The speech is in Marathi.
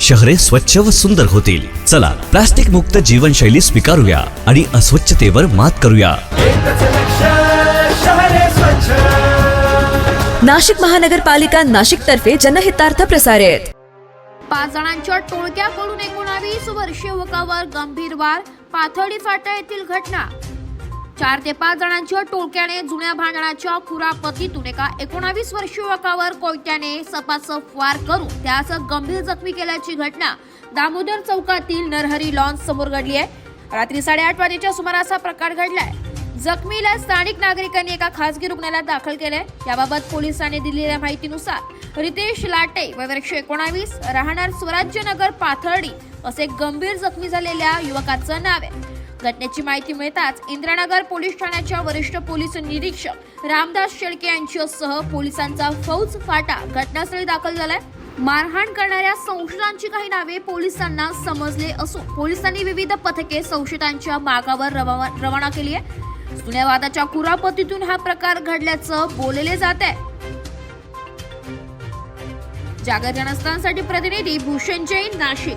शहरे स्वच्छ व सुंदर होतील. चला प्लास्टिक मुक्त जीवनशैली स्वीकारूया आणि अस्वच्छतेवर मात करूया. नाशिक महानगरपालिका नाशिक तर्फे जनहितार्थ प्रसारित. पाच जणांच्या टोळक्याकडून एकोणावीस वर्षीय युवकावर गंभीर वार पाथर्डी फाटा येथील घटना. चार ते पाच जणांच्या टोळक्याने जुन्या भांडणाच्या खुरापतीतून एका एकोणावीस वर्षीय युवकावर कोयत्याने सपासप वार करून त्यास गंभीर जखमी केल्याची घटना दामोदर चौकातील नरहरी लॉन्स समोर घडली आहे. रात्री साडेआठ वाजेच्या सुमारास हा प्रकार घडलाय. जखमीला स्थानिक नागरिकांनी एका खासगी रुग्णालयात दाखल केले याबाबत पोलिसांनी दिलेल्या माहितीनुसार रितेश लाटे वर्ष एकोणावीस राहणार स्वराज्यनगर पाथर्डी असे गंभीर जखमी झालेल्या युवकाचं नाव आहे. घटनेची माहिती मिळताच इंद्रानगर पोलीस ठाण्याच्या वरिष्ठ पोलीस निरीक्षक रामदास शेळके यांच्यासह पोलिसांचा फौज फाटा घटनास्थळी दाखल झालाय. मारहाण करणाऱ्या संशयितांची काही नावे पोलिसांना समजले असून पोलिसांनी विविध पथके संशयितांच्या मागावर रवा- रवाना केली आहे. जुन्या वादाच्या कुरापतीतून हा प्रकार घडल्याचं बोलले जात आहे. जागर जनस्थांसाठी प्रतिनिधी भूषण जैन नाशिक.